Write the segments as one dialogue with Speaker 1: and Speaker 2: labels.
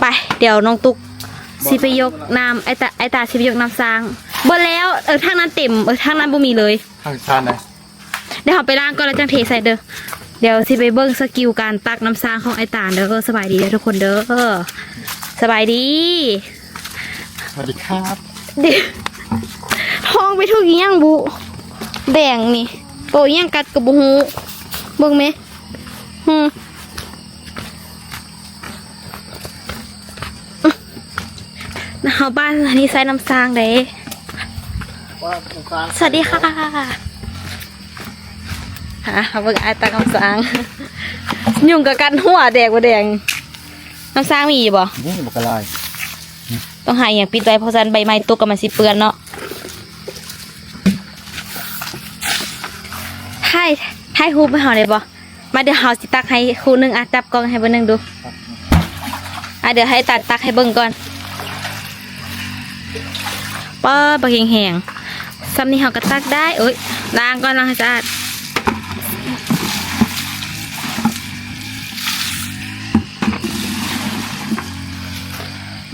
Speaker 1: ไป เดี๋ยวน้องตุกสิไปยกน้ำไอตาไอตาสิไปยกน้ำซางบนแล้วเออทางนั้นเต็มเออทางนั้นบ่มีเลย
Speaker 2: ทางชาติไหน
Speaker 1: เดี๋ยวเราไปล้างก่อนแล้วจังเทใส่เด้อเดี๋ยวสิไปเบิ่งสกิลการตักน้ำซางของไอตาเด้อสบายดีเด้อทุกคนเด้อสบายดี
Speaker 2: สวัสดีครับ
Speaker 1: เดี๋ยวท้องไปทุกอย่างบุแบ่งนี่โตอีหยังกัดกับบุหูเบิ่งไหมฮึ นะเฮาบ้านนี่ใส่น้ำซางเด้
Speaker 2: ว่าตรงกลาง
Speaker 1: สวัสดีค่ะฮะเบิ่งไอายตาน้ำซางยุ่งกับกันหัวแดกบ่แดงน้ำซางมีอยู่บ่
Speaker 2: นี่บอกอะไร
Speaker 1: ต้องหาอย่างปิดไว้เพราะฉะนั้นใบไม้ตกกับมันสิเปื้อนเนาะให้ให้ครูไปหาเลยบ่มาเดี๋ยวเฮาสิตักให้ครูหนึงอะจับกล้องให้เบิ่งหนึงดูอะเดี๋ยวให้ตัดตักให้เบิ่งก่อน ป้าบักแห้งๆซ้ำนี้เฮาก็ตักได้เอ้ยล้างก่อนล้างให้สะอาด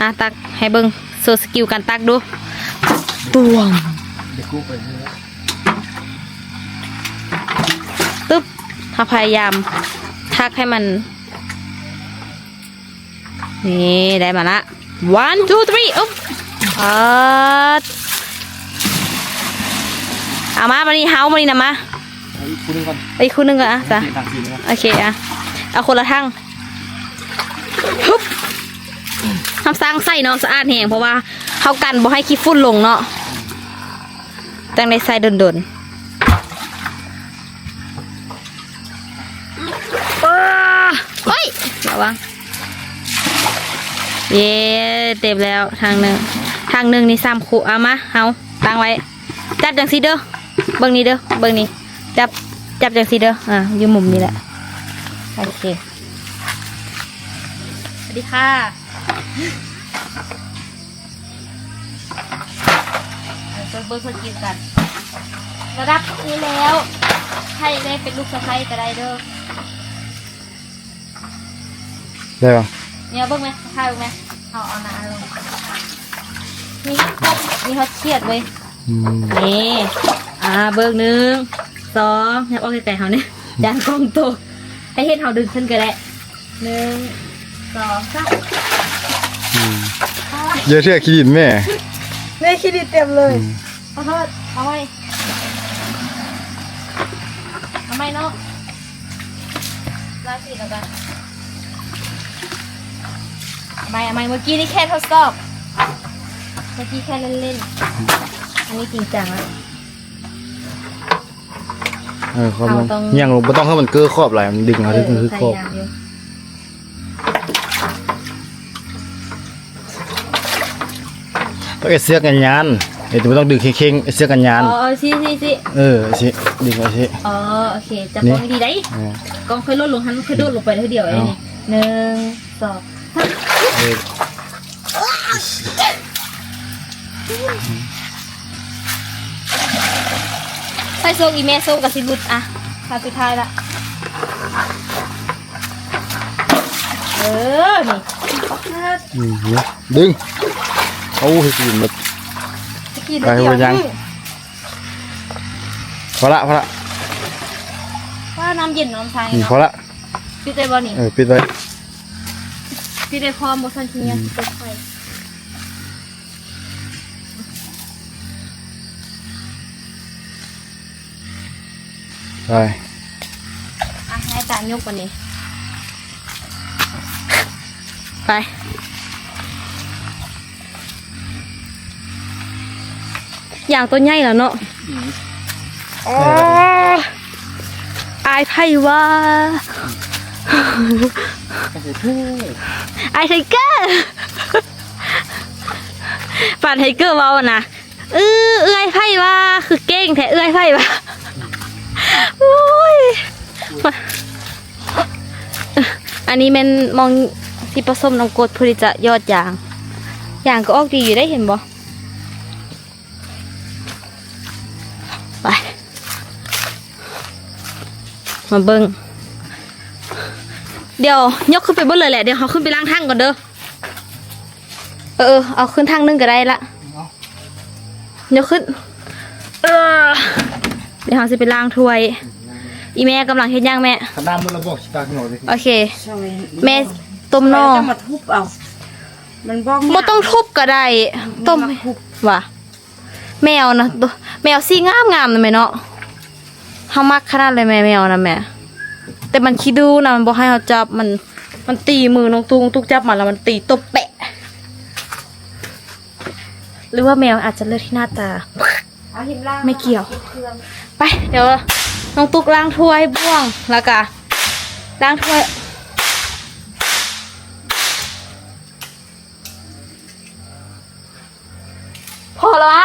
Speaker 1: อะตักให้เบิ่งโซสกิลการตักดูตวง
Speaker 2: เดี๋ยวกู้ไปนี่แล้ว
Speaker 1: ตึ๊บถ้าพยายามทักให้มัน นี่ ได้มาละ one two three อุ๊บ อ่าเอามามานี่เฮามานี่นะมา
Speaker 2: เอาอีกคู่หนึงก่อน
Speaker 1: ไอ้ยคู่หนึงก่อนอะจ้ะ
Speaker 2: ทางทีนะ
Speaker 1: โอเคอะเอาคนละทั้งฮึบทำสร้างใส่เนาะสะอาดแหงเพราะว่าเขากันบ่ให้ขี้ฝุ่นลงเนาะจังในใส่ดนๆ อ้าเฮ้ยระวังเย้เต็มแล้วทางหนึ่ง ทางหนึ่งนี่สามคู่เอามาเอาตั้งไว้ จับจังสีเด้อเบิ่งนี้เด้อเบิ่งนี้จับจับจังสีเด้ออะอยู่มุมนี้แหละโอเคสวัสดีค่ะเบิ่งเบิ่งคนกินกันระดับนี้แล้วใครได้เป็นลูกสะใภ้ก็ได้เด้อ
Speaker 2: ได้ป่ะ
Speaker 1: เนี่ยเบิ่งไหมถ่ายเบิ่งไหมเอาเอาหน้าลง มีครบมีฮอตเครียดเว้ย
Speaker 2: อืม
Speaker 1: นี่อ่าเบิ่งหนึ่งสองเนี่ยออกไกลๆเขาเนี่ยจานกล้องโตกให้เห็นเขาดึงขึ้นก็ได้หนึ่งสองสาม
Speaker 2: เยอะเชื่อขี้ดินแม่
Speaker 1: เม่คิดดีเต็มเลยขอโทษเอาไว้เอาไว้เนาะลาสิแล้วกันเอาไว้เอาไว้เมื่อกี้นี่แค่ทดสอบเมื่อกี้แค่เล่นๆ อันนี้จริงจังแล้ว
Speaker 2: เออความ
Speaker 1: เอาตรง
Speaker 2: ยังไม่ต้องให้มันเกื้อครอบอะไรมันดึงเอาที่คือครอบ
Speaker 1: พยายามอยู่
Speaker 2: ต้องเอาเสื้อกันยานเดี๋ยวไม่ต้องดึงเข่งๆเอาเสื้อกันยาน
Speaker 1: อ๋อเออสิสิสิ
Speaker 2: เออสิดึงเอาสิ
Speaker 1: อ๋อโอเคจับ
Speaker 2: นี่
Speaker 1: กล้องดีได้
Speaker 2: เออก
Speaker 1: ล้องค่อยลดลงหันค่อยโดดลงไปเท่าเดียวเองนี่หนึ่งสอง
Speaker 2: เออ
Speaker 1: ใส่โซกอีเมโซกกับสิบุตอะคาสุดท้ายละ เออ นี่
Speaker 2: อืมเนี่ยดึงโอ้ยขี้ดินหมด
Speaker 1: ตะกี้
Speaker 2: ไปหัวยังพอละพอละ
Speaker 1: ว่าน้ำเย็นน้ำชาย
Speaker 2: อืม
Speaker 1: เนาะ
Speaker 2: พอละ
Speaker 1: พี่เต้บอลนี่
Speaker 2: เออปิดไว้
Speaker 1: พี่เต้พร้อมบทันทีเนี่ยเปิดไฟ
Speaker 2: ไป
Speaker 1: อะให้ตามยกกว่านี้ ไป อย่างตัวใหญ่แล้วเนาะอ๋ออายไพ่ว่าอายไทเกอร์ป่านไทเกอร์เว้าอะนะเออเอื้อยไพ่ว่าคือเก่งแท้เอื้อยไพ่ว่า โอ้ยอันนี้แมันมองที่ผสมน้ำกรดเพื่อที่จะยอดยางยางก็ออกดีอยู่ได้เห็นบ่ไปมาเบิงเดี๋ยวยกขึ้นไปเบนเลยแหละเดี๋ยวเขาขึ้นไปล้างทั้งก่อนเด้อเออเออเอาขึ้นทางนึงก็ได้ละเดี๋ยวขึ้น เออเดี๋ยวเราจะไปล้างถ้วย อีแม่กำลังเฮ็ดย่างแม่
Speaker 2: ขนาดมันระบอกสิตาขนมเลย
Speaker 1: โอเค
Speaker 3: ช่วย
Speaker 1: แม่ต้มนอ
Speaker 3: จะมาทุบเอา มันบ้อง
Speaker 1: บ่ต้องทุบก็ได้ต้มว่ะแมวนะตัวแมวสีงามงามๆนะแม่เนาะเฮามักขนาดเลยแม่แมวนะแม่แต่มันคิดดูนะมันบ่ให้เฮาจับมันมันตีมือน้องตุงตุกจับมันแล้วมันตีตบแปะ หรือว่าแมวอาจจะเลือกที่หน้าตา
Speaker 3: เอาหิมล่าง
Speaker 1: ไม่เกี่ยว ไป เดี๋ยวน้องตุ๊กล้างถ้วยบ้วงแล้วก็ล้างถ้วยพอแล้ววะ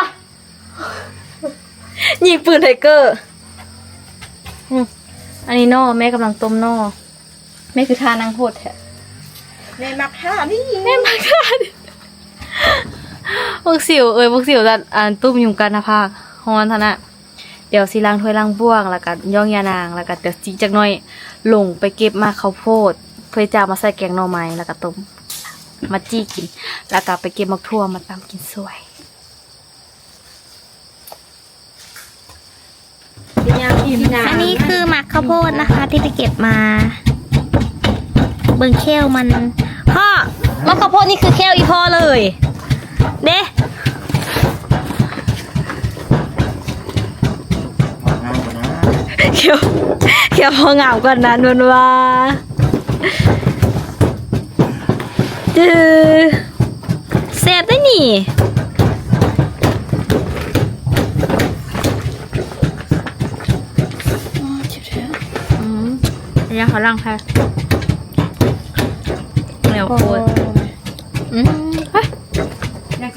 Speaker 1: ยิงปืนไทเกอร์อืมอันนี้นอแม่กำลังต้มนอแม่คือทานางโหดแท้
Speaker 3: แม่มักท่านี่
Speaker 1: แม่มาค่ะพวกสิวเอ้ยพวกสิวจะอ่านตุ้มยุงกันนะภาคฮอนท่านะ เดี๋ยวสีล้างถ้วยล้างบ้วง แล้วก็ย่องยานาง แล้วก็เดี๋ยวจีจักหน่อยลงไปเก็บมาข้าวโพด เพื่อจะเอามาใส่แกงหน่อไม้แล้วก็ต้มมาจี้กิน แล้วก็ไปเก็บมักทั่วมาตำกินสวย
Speaker 3: อัน
Speaker 1: นี้คือหมักข้าวโพดนะคะ ที่ไปเก็บมา เบิ่งแค้วมัน พ่อมะข้าวโพดนี่คือแค้วอีพ่อเลย เด้
Speaker 2: งามกว่านะ
Speaker 1: เขียวเขียวพอเหงากว่านั้นมันว่าจือแซ่บได้หนี่อืมอันนี้เขาล่างค่ะเหนียวโคตรอืมเฮ้ย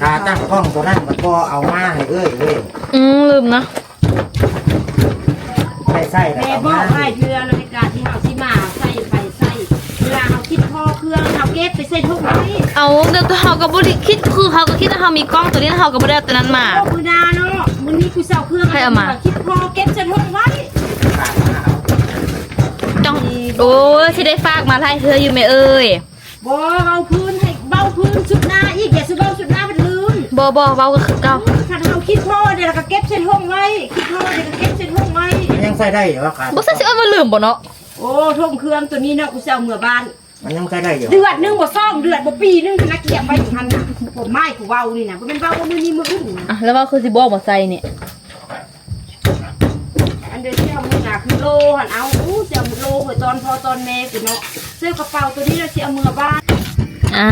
Speaker 4: ขาตั้งกล้องตัวนั้นมันก็เอามาให้เอ้ยเอ้ย
Speaker 1: อืมลืมนะ
Speaker 4: ใส่ใส่แล้
Speaker 3: แม่บอ
Speaker 4: ก
Speaker 3: ให้เรือนาฬิกาที่เฮาสิมาใส่ไปใส่เวลาเฮาคิดพ่อเครื่องเฮาเก็บไปใส่ทุกไว้
Speaker 1: เอาเดี๋ยวเขากับบริคิดคือเขาก็คิดว่าเขามีกล้องตัวนี้เขาก็บริเอาตัวนั้นมา
Speaker 3: พ่อมือนาเนาะมื้อนี้กูเซาเครื่อง
Speaker 1: ใครเอามา
Speaker 3: คิดพ่อเก็บใส่ทุกไว้
Speaker 4: ขาดมาเอา
Speaker 1: จ้องโอ้ยที่ได้ฝากมาให้เธออยู่ไหมเอ่ย
Speaker 3: บ่เบาพื้นให้เบาพื้นสุดหน้าอีกอย่าสิเบาสุดหน้ามันลืม
Speaker 1: บอบอเบาก็คือเก่า
Speaker 3: ถ้าเฮาคิดพ่อเดี๋ยวเราก็เก็บใส่ห้องไว้ คิดพ่อเดี๋ยวก็เก็บใส่ห้องไว้
Speaker 4: ยังใส่ได้อยู่ว่าขาด
Speaker 1: บ่ใช่สิเอ้ยมันลืมบ่เนาะ
Speaker 3: โอ้ทงเครื่องตัวนี้เนาะกูเซาเมื่อบ้าน
Speaker 4: มันยังใส่ได้อยู่
Speaker 3: เดือดหนึงบ่ซ่อมเดือดบ่ปีหนึงคณะเกียบไว้อยู่หั่นน่ะผมไม้กูเว้านี่น่ะบ่แม่นเว้าว่ามื้อนี้มื้ออื่นน่ะ
Speaker 1: อะแล้วว่าคือสิบอกบ่ใส่เนี่ย
Speaker 3: อันเดียวที่เอามือหนาคือโลหันเอาอู้จะเอาโลไว้ตอนพอตอนแม่กูเนาะเสื้อกระเป๋าตัวนี้เราสิเอามือบ้าน
Speaker 1: อ่า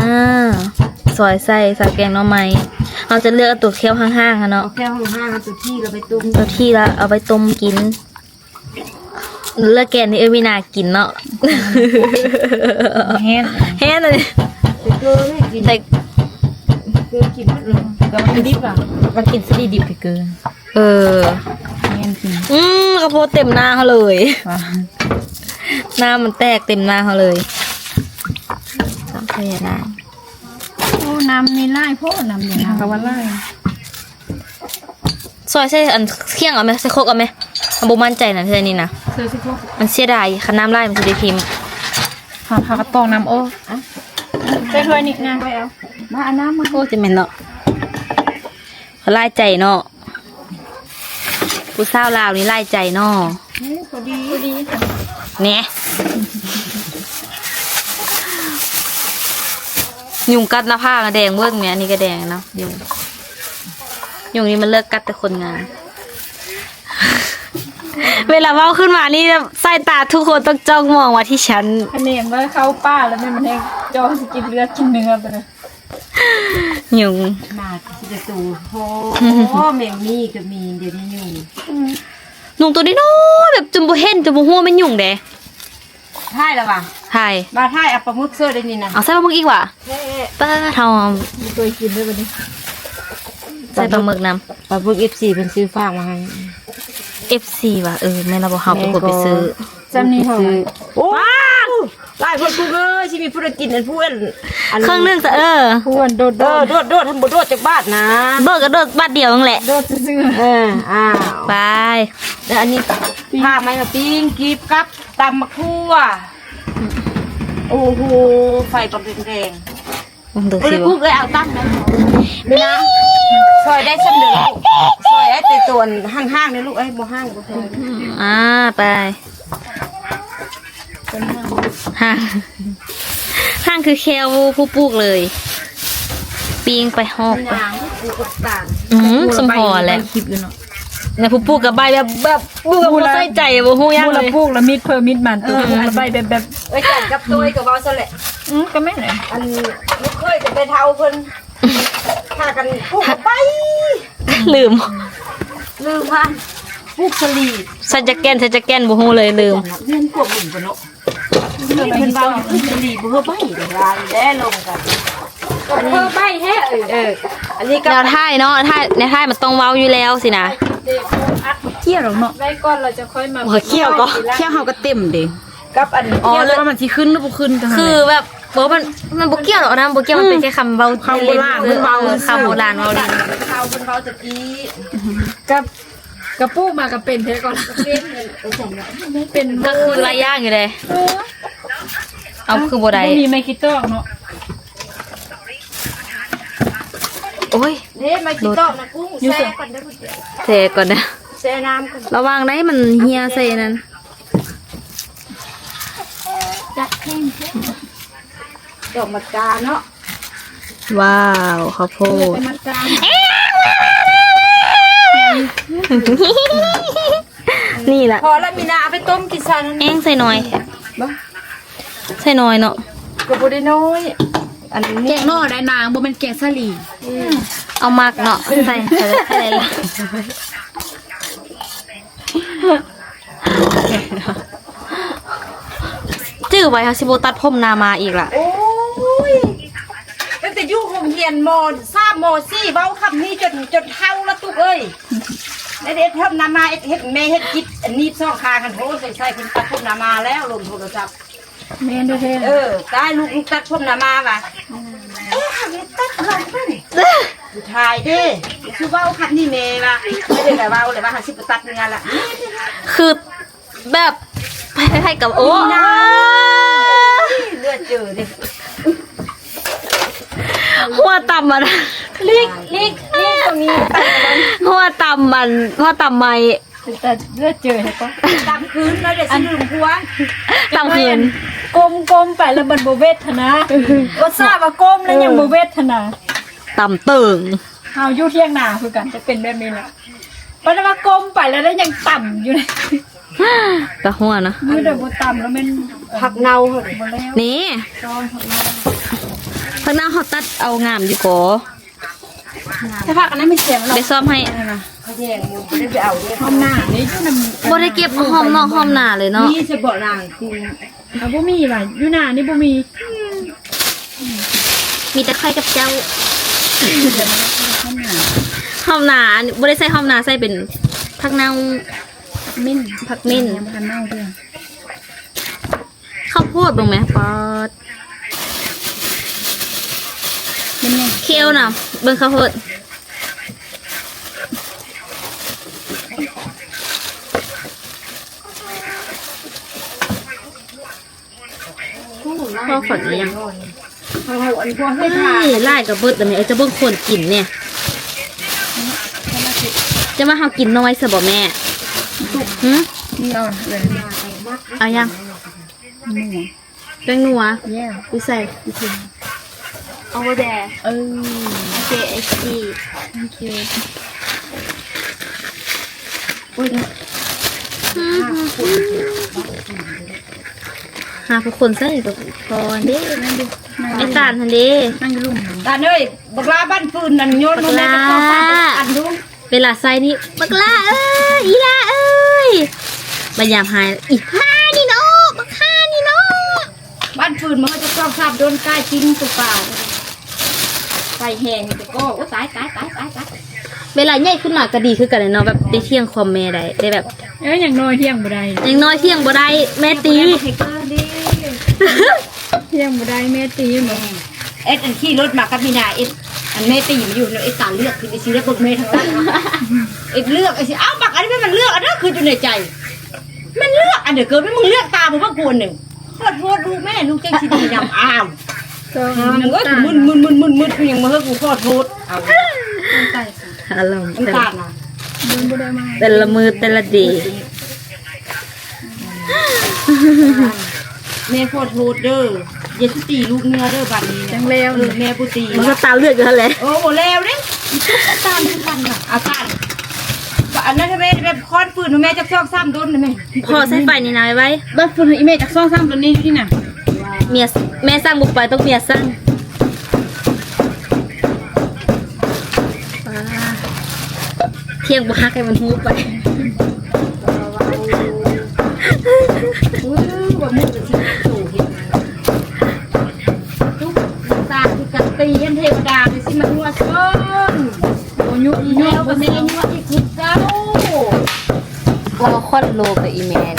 Speaker 1: ซอยใส่ใส่แกงหน่อไม้เราจะเลือกเอาตัวเคี้ยวห้างๆค่ะเนาะ
Speaker 3: เอาแค่ห้องห้างเอาตัวที่เราไปตุ้ม
Speaker 1: ตัวที่ละเอาไปต้มกิน เลือกแกงนี่เอ้ยวินากินเนาะ
Speaker 3: แห้ง
Speaker 1: แห้งเลย
Speaker 3: ไปเกลือไม่กิน
Speaker 1: ใส่
Speaker 3: เกลือกินหมดเลยก็มันดิบอะ
Speaker 5: มันกินสลีดิบไปเกิน
Speaker 1: เออ
Speaker 5: แม่นกิน
Speaker 1: อืมกระโพดเต็มหน้าเขาเลย
Speaker 5: ว่า
Speaker 1: หน้ามันแตกเต็มหน้าเขาเลยสามพยานาง
Speaker 5: โอ้น้ำนี่ไล่โพดน้ำอย่างนั้นก็ว่าไล่
Speaker 1: ซอยใส่อันเคี่ยงเอาไหมใส่โคกเอาไหมอัน บุมั่นใจนะที่นี่นะ
Speaker 5: ซื้อสิพวก
Speaker 1: มันเสียดายคันน้ำลายมันจะได้พิมพ์
Speaker 5: หาผักกระตองน้ำโอ้อะใส่ถ้วยนี่งานไปเอามาเอาน้ำมา
Speaker 1: โอ้จะเหม็นเนาะเขาไล่ใจเนาะผู้สาวลาวนี่ไล่ใจเนาะ
Speaker 5: พอดีพอดี
Speaker 1: เนี่ยยุงกัดหน้าผากอะแดงเบิ้งเนี่ยอันนี้ก็แดงเนาะยุงยุงนี่มันเลิกกัดแต่คนงาน เวลาเว้าขึ้นมานี่สายตาทุกคนต้องจ้องมองมาที่ฉัน
Speaker 5: คะแนนว่าเข้าป้าแล้วไม่มันแห้งจองสกินเลือดกินเนื้อไปเลย
Speaker 1: ยุง
Speaker 3: มาที่จะตูโอ้โหแมงมีก็มีเดี๋ยวนี้อยู่
Speaker 1: ยุงตัวนี้น้อยแบบจมบูเห็นจมบูหัวมันยุงเด้
Speaker 3: ท่ายแล้วว่ะ
Speaker 1: ใช่
Speaker 3: มาท่ายเอาปลาหมึกเสื้อได้นี่นะ
Speaker 1: เอาใส่ปลาหมึกอีกว่ะ
Speaker 3: เฮ้
Speaker 1: ป้าท
Speaker 5: มีตัวกินด้วยวันนี้ำ
Speaker 1: ใส่ปลาหมึกน
Speaker 3: ปลาหมึก FC เป็นซื้อฝากมาให้ำ
Speaker 1: FC ว่ะเออแม่เราบอกเฮาเป็นคนไปซื้อ
Speaker 5: จำนี่เท่าไหร่
Speaker 3: โอ้หลายคนกูเอ้ยสิมีผู้ใดกินอันผู้อันอัน
Speaker 1: เครื่องนึ่งซะเออ
Speaker 5: พวนโดด
Speaker 3: เออโดดโดดทำบ่โดดจากบ้านนะ
Speaker 1: โดดก็โดดบาดเดียวนั่นแหละ
Speaker 5: โดดซื่อ
Speaker 3: เอออ้าว
Speaker 1: ไป
Speaker 3: แล้วอันนี้ผ้าไหมมาปิ้งกีบกับตำมะคั่วโอ้โหไฟประเป็นแดง
Speaker 1: มึงดู
Speaker 3: บ่
Speaker 1: สิ
Speaker 3: ได้
Speaker 1: บ่
Speaker 3: พูดเลยเอาตั้งนะเวลาซอยได้ชั้นเดียวลูกซอยไอ้แต่ตัวห้างๆนี่ลูกไอ้บ่ห้างบ่ซอย
Speaker 1: อ่าไปห้างห้างคือแควผู้ปลูกเลย ปีงไปหอกไป
Speaker 3: นางกูกับตาล
Speaker 1: อืมสมพอแหละ
Speaker 5: คลิปอยู่เนาะ
Speaker 1: ในผู้ปลูกกับใบแบบแบบปลูกกับบ่ใส่ใจบ่ฮู้ยัง
Speaker 5: มู
Speaker 1: เล
Speaker 5: ละ
Speaker 1: ย
Speaker 5: พูกละมีดเพิ่มมีดมันตัวพูกละใบแบบแบบ
Speaker 3: ไอ้จันกับตัวไอ้กับเว้าซะแหละ
Speaker 5: อืมก็ไม่ไหน
Speaker 3: อันลูกเคยจะไปเท่าเพิ่นพากันพูกไป
Speaker 1: ลืม
Speaker 3: ลืมว่าพูกสลี
Speaker 1: ใส่แจ็คเก็ตใส่แจ็คเก็ตบ่ฮู้เลยลืม
Speaker 3: เรียนกวบหมุนกันเนาะเพิ่นว่าพูกสลีบ่เฮาไปเดี๋ยวว่าแล้ลงกันก็เพิ่มไปแท้เออเอออันนี้ก็
Speaker 1: แนวท่ายเนาะท่ายในท่ายมันต้องเว้าอยู่แล้วสินะ
Speaker 5: เที่ยวหรอกเนาะ
Speaker 3: ได้ก่อนเราจะค่อยมา
Speaker 1: หัวเขี้ยวก็
Speaker 5: เที่ยวเฮาก็เต็มเด้
Speaker 3: กับอัน
Speaker 5: อ๋อแล้วว่ามันสิขึ้นหรือบ่ขึ้นกัน
Speaker 1: คือแบบ บอกว่ามันมันบ่เกี่ยวหรอกนะบ่เกี่ยวมันเป็นแค่คำเว้า
Speaker 5: คำโบราณมันเว้า
Speaker 1: ออคำโบราณเว้าเล่น
Speaker 3: เท่าเพิ่นเว้าตะกี้
Speaker 5: กับกับปูกมากับเป็นเท่ก่อน
Speaker 3: เรียนเงินไอ้จันเนาะ
Speaker 5: เป็น
Speaker 1: ก็คือหลายอย่างอยู่เลยเอาคือบ่ได้
Speaker 5: บ่มีไมคิดตอกเนาะ
Speaker 1: โอ้ย
Speaker 3: เด้มากินตอกนะกุ้งแซ่ก่อนเด้อผู้เจ้า
Speaker 1: เทก่อนนะ
Speaker 3: แซ่น้ำก่อน
Speaker 1: ระวังได้มันเฮียใส่นั้น
Speaker 3: ดอกมะกาเนาะ
Speaker 1: ว้าวข้าวโพด
Speaker 3: มะกา
Speaker 1: นี่แหละ
Speaker 3: พอแล้วมีนาเอาไปต้มกินซะนั่น
Speaker 1: เองใส่น้อยแท้
Speaker 3: บ่
Speaker 1: ใส่น้อยเนาะ
Speaker 3: ก็บ่ได้น้อย อัน
Speaker 5: แก
Speaker 3: นี้
Speaker 5: งนอกได้นางบ่แม่นแกงสลี
Speaker 1: เอามากเนาะใส่ใส่ใส่เลยจื้อไว้ค่ะสิโบตัดผมนามาอีกล่ะ
Speaker 3: โอ้ยตั้งแต่ อยู่โรงเรียนมทราบมสี่เว้าคำนี้จนจนเท่าละตุกเอ้ยแล้วเด็ดทำนามาเอ็ดเฮ็ดแม่เฮ็ดกิจอันนี้ซ่องคากันโหใส่ใส่คุณตัดผมนามาแล้วลงโทรศัพท์
Speaker 5: แม่นเด้อเท่
Speaker 3: เออตายลูกลูกตัดผมนามาว่ะเอ๊ะหาเฮ็ดตัดอะไรป่ะนี่ผู้ชายเด้คือเว้าคันนี่แม่ว่ะไม่ได้แต่เว้าเลยว่าหาสิบตัดงานละ
Speaker 1: คือแบบให้กับโอ้
Speaker 3: เลือดเจอดิ
Speaker 1: หัวต่ำมัน
Speaker 3: ลิกลิกลิกตรงนี้
Speaker 1: หัวต่ำมันหัวต่ำไม่
Speaker 5: แต่เลือดเจอใช่ปะ
Speaker 3: ตามคืนแล้วเดี๋ยวสิลืมผัว
Speaker 1: ต่ำคืน
Speaker 5: กลมกลมๆไปแล้วมันบ่เวทนาบ่ทราบว่ากลมแล้วยังบ่เวทนา
Speaker 1: ต่ำเติง
Speaker 5: เฮาอยู่เที่ยงนาคือกันจะเป็นแบบนี้แหละเพราะว่ากลมไปแล้วได้ยังต่ำอยู่เลย
Speaker 1: กะหัวเนาะ
Speaker 5: มือเดี๋ยวบ่ต่ำแล้วมัน
Speaker 3: ผักเน่า
Speaker 5: บ่แล้ว
Speaker 1: นี่
Speaker 5: ซ้อน ของเรา
Speaker 1: พักหน้าเขาตัดเอางามอยู่กอ
Speaker 5: ถ้าพักอันนั้นไม่เสียงหรอก
Speaker 1: ไปซ่อมให้
Speaker 3: เขาแยงมูได้ไปเอาเด้
Speaker 5: ห้องหน้านี่อยู่นำ
Speaker 1: บ่ได้เก็บหอมนอกหอมหนาเลยเนาะ
Speaker 3: นี่จะบอกนางคือ
Speaker 5: เอาบ่มีว่ะอยู่หน้านี่บ่มี
Speaker 1: มีแต่ไข่กับเจ้าหอมหนาอันบ่ได้ใส่หอมหนาใส่เป็นผักเน่า
Speaker 5: มิ้น
Speaker 1: ผักมิ้น
Speaker 5: ยังบ่ทันเน่าเด้อ
Speaker 1: ข้าวโพดบ้างไหมปอด
Speaker 5: เป็นไง
Speaker 1: เคี่ยวน่ะเบิ่งข้าวโพดพ่อฝนหรือยัง
Speaker 3: เขาเอาอันพวกให้
Speaker 1: เฮ้
Speaker 3: ทาน
Speaker 1: ยไล่กับเบิดแต่เนี่ยจะเบิ่งคนกินเนี่ย จะมาหากินน้อยสบ่แม่หืม
Speaker 5: นี่เอาเลย
Speaker 1: เอายังแป้งนัว
Speaker 5: แย่
Speaker 1: กูใส่เอา ไว้แด
Speaker 5: เออ
Speaker 1: โอเคไอซี
Speaker 5: โอเค
Speaker 1: หาผู้คนใส่กับพอเด้นั่นดิไอตาลทันเด้
Speaker 5: นั่งอยู่ลุ่ม
Speaker 3: ตาเอ้ยบักลาบ้านฟืนนั่นโยนมาแม่ก็เข้าไปอันดู
Speaker 1: เวลาใส่นี่บักลาเอ้ยอีลาเอ้ยบรรยามหายอีห้านี่เนาะบักห้านี่เนาะ
Speaker 3: บ้านฟืนมันก็จะชอบชอบโดนกายกินตุกเปล่า ไฟแห้งแต่ก็โอ้ตายตายตายตายตาย
Speaker 1: เวลาใหญ่ขึ้นมาก็ดีขึ้นกันเลยเนาะแบบได้เที่ยงความแม่ได้ได้แบบ
Speaker 5: เอ้ยอย่างน้อยเที่ยงบ่ได้
Speaker 1: อย่างน้อยเที่ยงบ่ได้แม่ตี
Speaker 3: ไทเกอร์ดิ
Speaker 5: เที่ยงบ่ได้แม่ตีบ่
Speaker 3: เอ็ดอันขี่รถมากับมีนาเอ็ดอันเมตีมาอยู่แล้วเอ็ดตาเลือกคือไอซีเลือกรถเมย์ทั้งนั้นเอ็ดเลือกไอซีอ้าวบักอันนี้ไม่มันเลือกอันนั้นคืออยู่ในใจ มันเลือกอันเดี๋ยวเกิดไม่มึงเลือกตามมึงก็กวนหนึ่งขอโทษดูแม่ลูกเจ้งซีดีนำอ้าว มึงก็มึนมึนมึนมึนมึนกูยังมาเฮ้ยกูขอโทษเอา
Speaker 1: อารมณ์
Speaker 3: น้ำตาลนะ
Speaker 1: แต่ละมือแต่ละดี
Speaker 3: แม่ขอโทษเด้ออย่าทุตีลูกเนื้อเด้อบัดนี้จังแล้วเออแม่กูตี
Speaker 1: มันก็ตาเลือดกันแหละ
Speaker 3: โอ้โหแล้วเด้อาการทุกวันน่ะอาการอันนั้นทำไมแบบคอนปืนแม่จะซอกซ้ำโดนนะแม่
Speaker 1: พอใส่ไฟนี่นายไว้
Speaker 5: บัดฝุ่นอีเมจากซ่องซ้ำตัวนี้ที่น่ะ
Speaker 1: เมียแม่สร้างบุกไปต้องเมียสร้างเที่ยงบุฮักให้มันฮู้ไป
Speaker 3: อู้ว่ามือเป็นสิ่งที่สูงเห็นทุกตาคือกัตียันเทวดาไปสิมันนัวเชิญ
Speaker 5: โอ้ยุยุ
Speaker 3: แมวกับแม่นัวที่สุดเจ้า
Speaker 1: เราค่อนโลกับอีแมน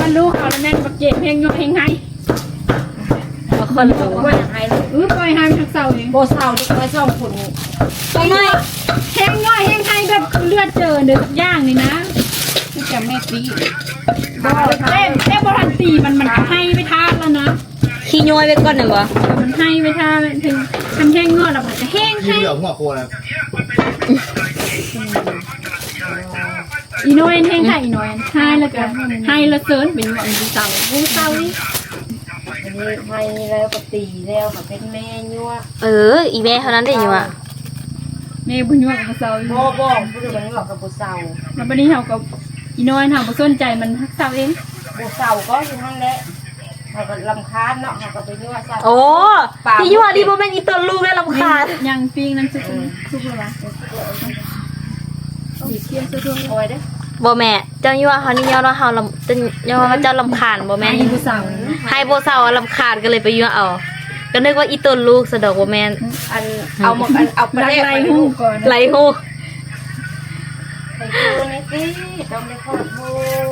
Speaker 5: มันลูกเอา แล้วแม่นบักเจ็บเพลงยุเพลงไง
Speaker 1: เราค่อนโล
Speaker 3: ว่าอย่างไรเลย
Speaker 5: เออปล่อยให้มันทักเศร้าเอง
Speaker 3: โบเศร้าเด็กไว้สองคนนี้
Speaker 1: ตัวน้อย
Speaker 5: แห้งย่อยแห้งไทยแบบเลือดเจอเดือดย่างนี่นะที่จะแม่ตีเต้เต้บอลันตีมันมันให้ไปทานแล้วนะ
Speaker 1: ขี้ย้อยไว้ก่อนหน่อยบ่
Speaker 5: มันให้ไปทานถึงทำแห้งงอแล้วมันจะแห้ง
Speaker 2: กิน
Speaker 5: ให้
Speaker 2: เหลือหัวโคนะ
Speaker 5: อีน้อยแห้งไทยอีน้อยให้แล้วก็ให้แล้วเซิร์นเป็นหวังดีเต่าผู้เต่านี่
Speaker 3: อันนี้ให้แล้วก็ตีแล้วก็เป็นแม่นัว
Speaker 1: เออ อีแม่เท่านั้นได้อยู่อะ
Speaker 5: แม่บุญยวกกับเศร้า
Speaker 3: โบบอกผู้ดูมันหลอกกับโบเศร้า
Speaker 5: แล้วบัดนี้เขากับอีน้อยทำมาสนใจมันทักเศร้าเอง
Speaker 3: โบเศร้าก็อยู่ทั้งแหละเขาก็ลำคาญเนาะเขาก็ไปนัวซะ
Speaker 1: โอ้ที่ยั่วดีโมเป็นอีตัวลูกได้ลำคาญ
Speaker 5: ยังปิ้งน้ำซุปซุปอะไรบีบเทียนซุปด้วย
Speaker 3: โอ้ยเด้อ
Speaker 1: บ่แม่เจ้ายั่วเขานี่ยั่วเนาะเฮาลำจะยั่วว่าเจ้าลำคาญบ่แม่น
Speaker 5: ให้ผู้สาว
Speaker 1: ให้โบเซาลำคาญก็เลยไปยั่วเอาก็นึกว่าอีตัวลูกสะดอกบ่แม่น
Speaker 3: อันเอามาอันเอาไป
Speaker 5: รัก
Speaker 3: แลก
Speaker 5: ไร
Speaker 3: ไป
Speaker 5: หู
Speaker 3: ลูก
Speaker 5: ก่อน
Speaker 1: ไหลฮู้
Speaker 3: ไปดูนี่สิต้องได้ขอโทษ